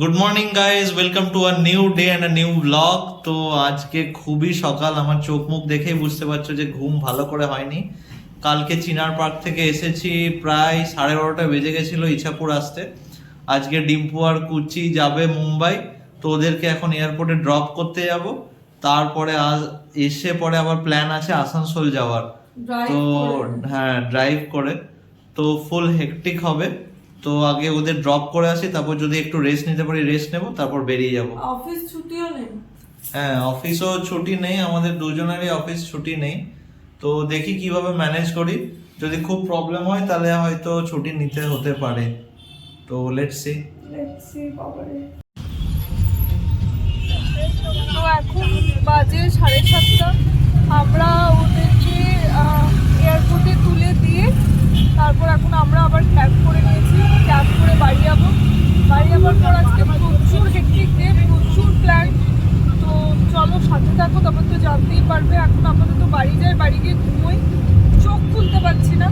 Good morning guys welcome to a new day and a new blog তো আজকে খুবই সকাল। আমার চোখ মুখ দেখেই বুঝতে পারছ যে ঘুম ভালো করে হয়নি। কালকে চিনার পার্ক থেকে এসেছি প্রায় সাড়ে বারোটা বেজে গেছিল ইছাপুর আসতে। আজকে ডিম্পু আর কুচি যাবে মুম্বাই। তো ওদেরকে এখন এয়ারপোর্টে ড্রপ করতে যাব। তারপরে আজ এসে পরে আবার প্ল্যান আছে আসানসোল যাওয়ার। তো হ্যাঁ ড্রাইভ করে। তো ফুল হেকটিক হবে। তো আগে ওদের ড্রপ করে আসি তারপর যদি একটু রেস্ট নিতে পারি রেস্ট নেব তারপর বেরিয়ে যাব। অফিস ছুটিও নেই? হ্যাঁ অফিসও ছুটি নেই আমাদের দুজনেরই অফিস ছুটি নেই। তো দেখি কীভাবে ম্যানেজ করি। যদি খুব প্রবলেম হয় তাহলে হয়তো ছুটি নিতে হতে পারে। তো লেটস সি লেটস সি তো এখন বাজে সাড়ে সাতটা। আমরা ওদেরকে এয়ারপোর্টে তুলে দিয়ে তারপর এখন আমরা আবার ক্যাব করে নিয়েছি। ক্যাব করে বাড়ি যাব। বাড়ি যাবার পর আজকে প্রচুর হেক্টিক ডে প্রচুর প্ল্যান তো চলো, সাথে থাকো, তারপর তো জানতেই পারবে। এখন আপাতত বাড়ি যাই, বাড়ি গিয়ে ঘুমোই। চোখ খুলতে পারছি না।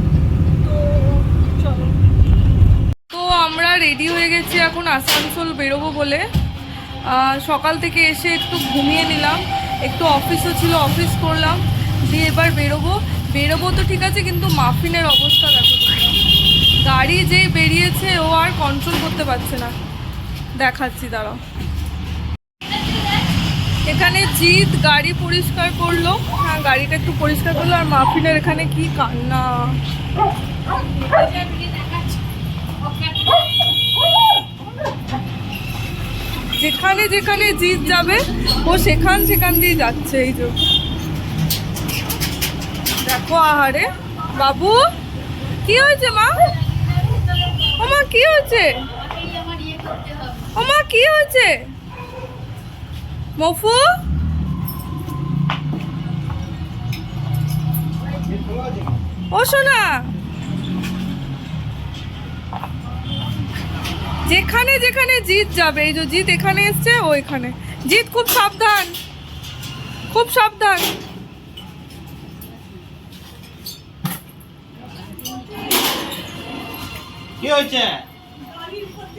তো চলো। তো আমরা রেডি হয়ে গেছি এখন আসানসোল বেরোবো বলে। সকাল থেকে এসে একটু ঘুমিয়ে নিলাম। একটু অফিসও ছিল অফিস করলাম। দিয়ে এবার বেরোবো। বেরোবো তো ঠিক আছে, কিন্তু মাফিনের অবস্থা দেখো গাড়ি যেই বেরিয়েছে, ও আর কন্ট্রোল করতে পারছে না। দেখাচ্ছি, দাঁড়াও। এখানে জিৎ গাড়ি পরিষ্কার করল। হ্যাঁ গাড়িটা একটু পরিষ্কার করল, আর মাফিনের এখানে কি কান্না। যেখানে যেখানে জিত যাবে, ও সেখান সেখান দিয়ে যাচ্ছে, এই যে। দেখো আহারে। বাবু, কি হয়েছে মা? ওমা, কি হয়েছে? ওমা, কি হয়েছে? মফু? ও সোনা। যেখানে যেখানে জিত যাবে, এই যে জিত এখানে এসছে ও এখানে জিত খুব সাবধান। খুব সাবধান। কি হয়েছে?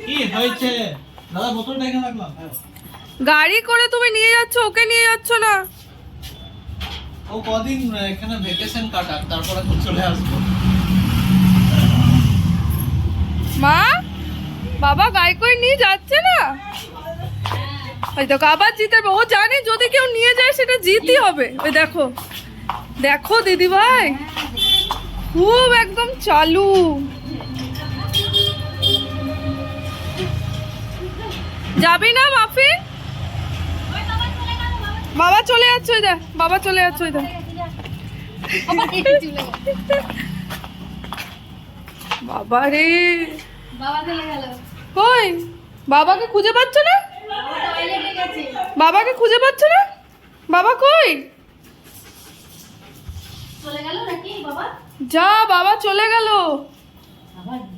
কি হয়েছে? দাদা বোতলটা এখানে রাখলাম। গাড়ি করে তুমি নিয়ে যাচ্ছ ওকে নিয়ে যাচ্ছ না? ও কদিন এখানে ভেকেশন কাটাক তারপরে চলে আসব। মা বাবা গাড়ি করে নিয়ে যাচ্ছে না? ওই দেখো আবার জিতে ও জানে যদি কেউ নিয়ে যায় সেটা জিতই হবে। ওই দেখো দেখো দিদি ভাই খুব একদম চালু। যাবি না মাফি বাবা চলে যাচ্ছে ওই দেখ বাবা চলে যাচ্ছে ওই দেখ। বাবা রে। বাবা চলে গেল কই? বাবাকে খুঁজে পাচ্ছ না? বাবাকে খুঁজে পাচ্ছ না? বাবা কই? চলে গেল নাকি বাবা? যা বাবা চলে গেল।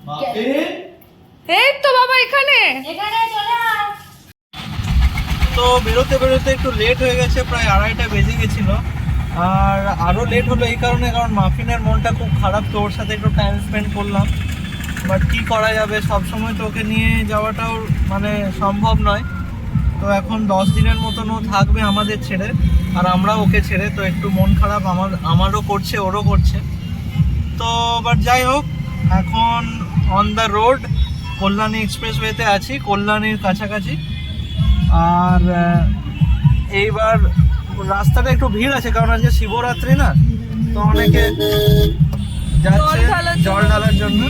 বাপে? এই তো বাবা এখানে। এখানে চলে আয়। তো বেরোতে বেরোতে একটু লেট হয়ে গেছে প্রায় আড়াইটা বেজে গেছিল। আর আরও লেট হলো এই কারণে কারণ মাফিনের মনটা খুব খারাপ তো ওর সাথে একটু টাইম স্পেন্ড করলাম। বাট কি করা যাবে সব সময় তো ওকে নিয়ে যাওয়াটাও মানে সম্ভব নয়। তো এখন দশ দিনের মতন ও থাকবে আমাদের ছেড়ে আর আমরা ওকে ছেড়ে তো একটু মন খারাপ আমার আমারও করছে ওরও করছে। তো বাট যাই হোক এখন অন দ্য রোড কল্যাণী এক্সপ্রেসওয়েতে আছি কল্যাণীর কাছাকাছি। আর এইবার রাস্তাটা একটু ভিড় আছে কারণ আজকে শিবরাত্রি না তো অনেকে যাচ্ছে জল ঢালার জন্য।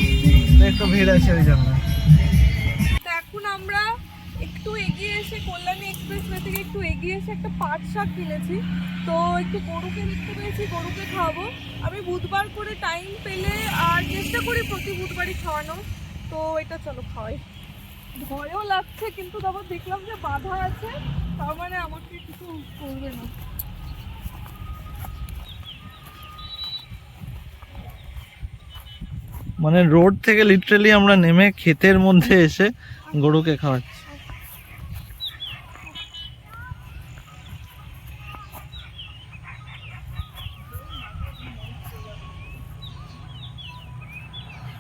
একটু ভিড় আছে ওই জন্য। এখন আমরা একটু এগিয়ে এসে কল্যাণী এক্সপ্রেসওয়ে থেকে একটু এগিয়ে এসে একটা পাট শাক কিনেছি। তো একটু গরুকে দেখতে পেয়েছি গরুকে খাওয়াবো আমি বুধবার করে টাইম পেলে আর চেষ্টা করি প্রতি বুধবারই খাওয়ানো তো এটা চলো খাওয়াই। ভয়ও লাগছে, কিন্তু তারপর দেখলাম যে বাধা আছে, তার মানে আমাকে কিছু করবে না। মানে রোড থেকে লিটারালি আমরা নেমে ক্ষেতের মধ্যে এসে গরুকে খাওয়াচ্ছি।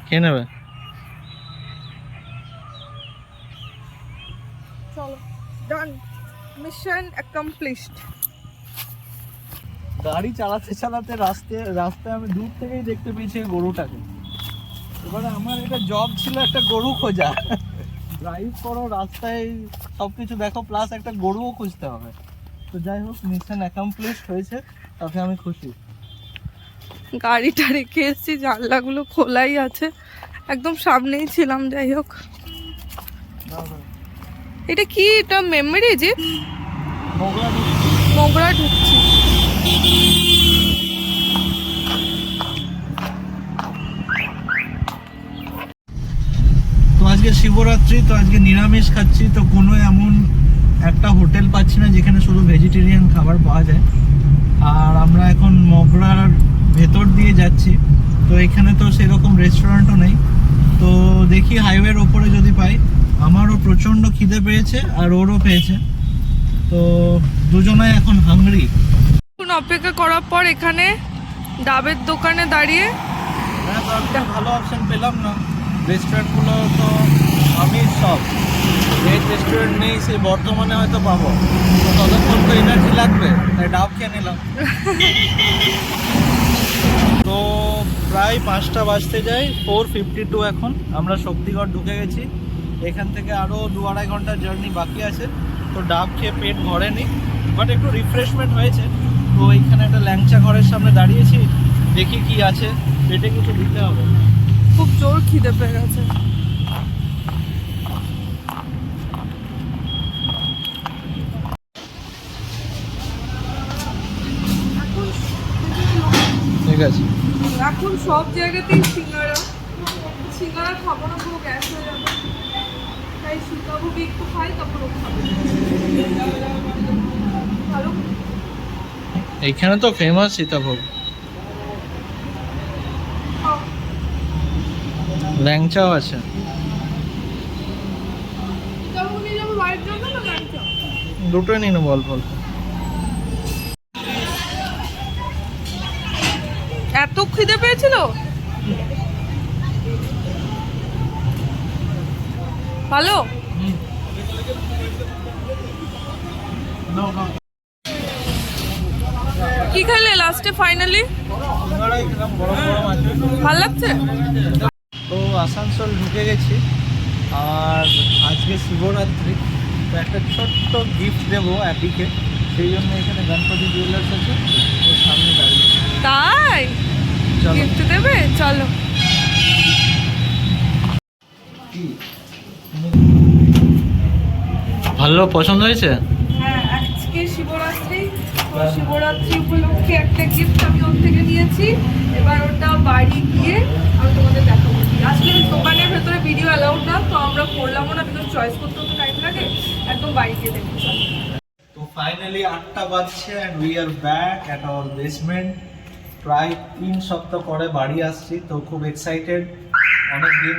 কে নেবে? ডান মিশন অ্যাকমপ্লিশড গাড়ি চালাতে চালাতে রাস্তায় রাস্তায় আমি দূর থেকেই দেখতে পেয়েছি গরুটাকে। এবারে আমার এটা জব ছিল একটা গরু খোঁজা। ড্রাইভ করো রাস্তায় সব কিছু দেখো প্লাস একটা গরুও খুঁজতে হবে। তো যাই হোক মিশন অ্যাকমপ্লিশ হয়েছে তাতে আমি খুশি। গাড়িটা রেখে এসেছি জানলাগুলো খোলাই আছে। একদম সামনেই ছিলাম যাই হোক। এটা কি? এটা মেমরি যে। মোগরা ঢুকছি। তো আজকে শিবরাত্রি, তো আজকে নিরামিষ খাচ্ছি, তো কোনো এমন একটা হোটেল পাচ্ছি না যেখানে শুধু ভেজিটেরিয়ান খাবার পাওয়া যায়। আর আমরা এখন মগরার ভেতর দিয়ে যাচ্ছি। তো এখানে তো সেরকম রেস্টুরেন্টও নেই। তো দেখি হাইওয়ের ওপরে যদি পাই আমারও প্রচণ্ড খিদে পেয়েছে আর ওরও পেয়েছে। তো দুজনে এখন হাংরি এখন অপেক্ষা করার পর এখানে ডাবের দোকানে দাঁড়িয়ে হ্যাঁ ভালো অপশন পেলাম না। রেস্টুরেন্টগুলো তো আমি সব। ভেজ রেস্টুরেন্ট নেই সে বর্তমানে হয়তো পাবো। তো ততক্ষণ তো এনার্জি লাগবে তাই ডাব খেয়ে নিলাম। তো প্রায় পাঁচটা বাজতে যাই ফোর ফিফটি টু এখন। আমরা শক্তিগড় ঢুকে গেছি। এখান থেকে আরও দু আড়াই ঘণ্টার জার্নি বাকি আছে। তো ডাব খেয়ে পেট ভরেনি বাট একটু রিফ্রেশমেন্ট হয়েছে। তো এইখানে একটা ল্যাংচা ঘরের সামনে দাঁড়িয়েছি। দেখি কি আছে। পেটে কিছু দিতে হবে। খুব জোর খিদে পেয়ে গেছে। ঠিক আছে। এখন সব জায়গাতেই সিঙ্গারা। সিঙ্গারা খাব না পুরো গ্যাস হয়ে যাবে। তাই একটু তারপর ও ভালো? এইখানে তো ফেমাস সীতাভোগ। ল্যাংচাও আছে। দুটোই নিয়ে নেব অল্প অল্প। এত খিদে পেয়েছিল? ভালো? কি খেলে লাস্টে ফাইনালি ভালো লাগছে? তো আসানসোল ঢুকে গেছি আর আজকে শিবরাত্রি তো একটা ছোট্ট গিফট দেবো অ্যাপিকে সেই জন্য এখানে গণপতি জুয়েলার্স আছে ওর সামনে দাঁড়িয়ে। তাই? গিফট দেবে? চলো। ভালো পছন্দ হয়েছে? হ্যাঁ আজকে শিবরাত্রি শিবরাত্রি উপলক্ষে একটা গিফট আমি ওর থেকে নিয়েছি। এবার ওটা বাড়ি গিয়ে আমি তোমাদের দেখাবো। আজকে দোকানের ভেতরে ভিডিও অ্যালাউড না তো আমরা করলামও না বিকজ চয়েস করতে তো টাইম লাগে। একদম বাড়ি গিয়ে দেখব তো ফাইনালি আটটা বাজছে and we are back at our basement প্রায় তিন সপ্তাহ পরে বাড়ি আসছি তো খুব এক্সাইটেড অনেক দিন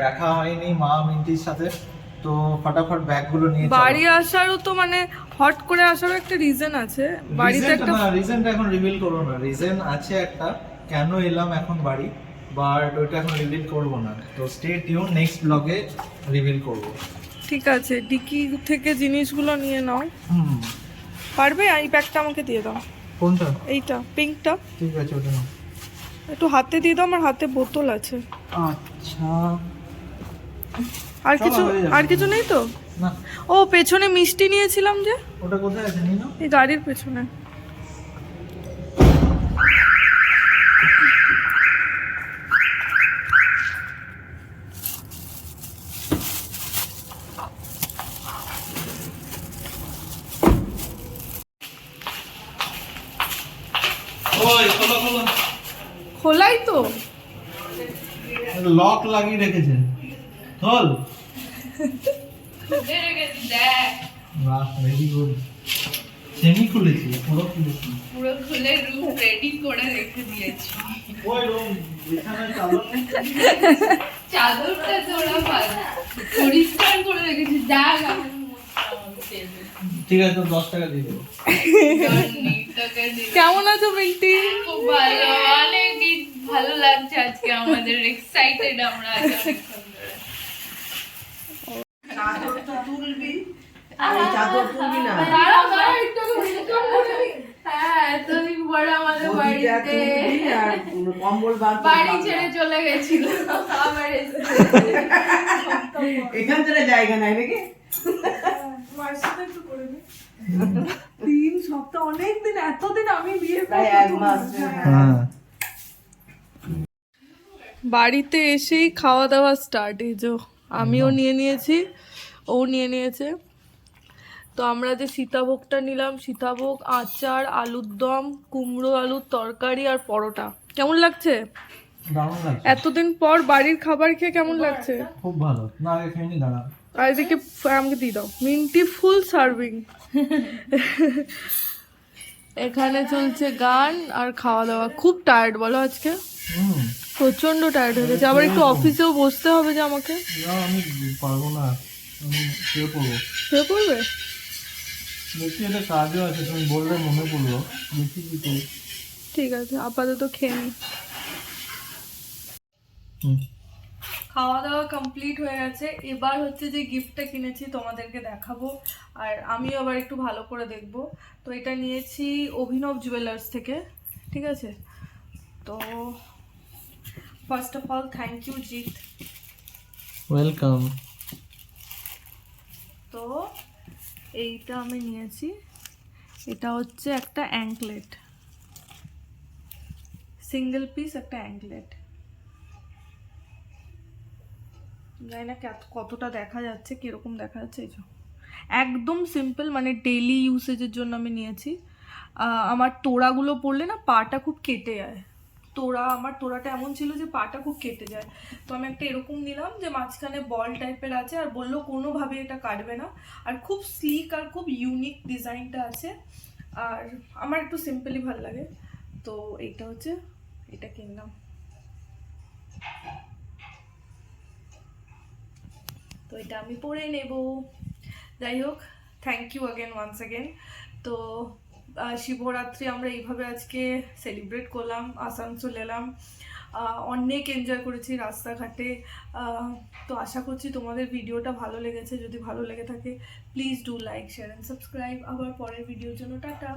দেখা হয়নি মা মিন্টির সাথে। তো ফটাফট ব্যাগগুলো নিয়ে বাড়ি আসারও তো মানে হট করে আসারও একটা রিজন আছে। বাড়িতে একটা রিজনটা এখন রিভিল করব না। রিজন আছে একটা কেন এলাম এখন বাড়ি? বাট ওইটা এখন রিভিল করব না। তো স্টে টিউন নেক্সট ব্লগে রিভিল করব। ঠিক আছে ডিকি থেকে জিনিসগুলো নিয়ে নাও। হুম। পারবে? এই ব্যাগটা আমাকে দিয়ে দাও। কোনটা? এইটা পিঙ্কটা ঠিক আছে ওটা নাও। একটু হাতে দিয়ে দাও আমার হাতে বোতল আছে। আচ্ছা। আর কিছু আর কিছু নেই তো? ও পেছনে মিষ্টি নিয়েছিলাম যে? ওটা কোথায় আছে এই গাড়ির পেছনে। খোলাই তো। লক লাগিয়ে রেখেছে। খোল বাহ ভেরি গুড সেমি খুলেছি পুরো খুলেছি। পুরো খুলে রুম রেডি করে রেখে দিয়েছি। ওই রুম বিছানায় চাদর নেই। চাদরটা তোরা পাল পরিষ্কার করে রেখেছি যা ঠিক আছে দশ টাকা দিয়ে দেবো। কেমন আছো মিষ্টি খুব ভালো। অনেক ভালো লাগছে আজকে আমাদের এক্সাইটেড আমরা অনেকক্ষণ ধরে। এই চাদর তুলবি না। দাঁড়াও দাঁড়াও একটু হ্যাঁ এতদিন পরে আমাদের বাড়িতে আর কম্বল বার বাড়ি ছেড়ে চলে গেছিল আবার এখান থেকে জায়গা নাই নাকি? মায়ের সাথে একটু করে নি। তিন সপ্তাহ অনেক দিন এতদিন আমি বিয়ে প্রায় এক মাস হ্যাঁ বাড়িতে এসেই খাওয়া দাওয়া স্টার্ট এই যে। আমিও নিয়ে নিয়েছি ও নিয়ে নিয়েছে। তো আমরা যে সীতাভোগটা নিলাম সীতাভোগ আচার আলুর দম কুমড়ো আলুর তরকারি আর পরোটা। কেমন লাগছে? এতদিন পর বাড়ির খাবার খেয়ে কেমন লাগছে? খুব ভালো। না আগে খেয়ে নি দাঁড়া। আর এদিকে আমাকে দিয়ে দাও। মিন্টি ফুল সার্ভিং। এখানে চলছে গান আর খাওয়া দাওয়া খুব টায়ার্ড বলো আজকে? প্রচণ্ড টায়ার্ড হয়ে গেছে। আবার একটু অফিসেও বসতে হবে যে আমাকে। না আমি পারব না। আমি শুয়ে পড়ব। শুয়ে পড়বে? দেখছি এটা কাজও আছে তুমি বললে মনে পড়ল। দেখি কি করি। ঠিক আছে আপাতত খেয়ে নি। হুম। খাওয়া দাওয়া কমপ্লিট হয়ে গেছে। এবার হচ্ছে যে গিফটটা কিনেছি তোমাদেরকে দেখাবো। আর আমিও আবার একটু ভালো করে দেখব। তো এটা নিয়েছি অভিনব জুয়েলার্স থেকে ঠিক আছে? তো first of all thank you Jeet welcome তো এইটা আমি নিয়েছি। এটা হচ্ছে একটা অ্যাঙ্কলেট সিঙ্গেল পিস একটা অ্যাঙ্কলেট জানি না কত- কতটা দেখা যাচ্ছে, কীরকম দেখা যাচ্ছে, এই। একদম সিম্পল মানে ডেলি ইউসেজের জন্য আমি নিয়েছি। আমার তোড়াগুলো পড়লে না পাটা খুব কেটে যায়। তোড়া, আমার তোড়াটা এমন ছিল যে পাটা খুব কেটে যায়। তো আমি একটা এরকম নিলাম যে মাঝখানে বল টাইপের আছে আর বলল কোনোভাবে এটা কাটবে না। আর খুব স্লিক আর খুব ইউনিক ডিজাইনটা আছে। আর আমার একটু সিম্পলি ভালো লাগে। তো এইটা হচ্ছে, এটা কিনলাম। এটা আমি পরে নেব। যাই হোক thank you again once again তো শিবরাত্রি আমরা এইভাবে আজকে সেলিব্রেট করলাম, আসানসোল এলাম। অনেক এনজয় করেছি রাস্তাঘাটে। তো আশা করছি তোমাদের ভিডিওটা ভালো লেগেছে। যদি ভালো লেগে থাকে please do like share and subscribe আবার পরের ভিডিওর জন্য, টাটা।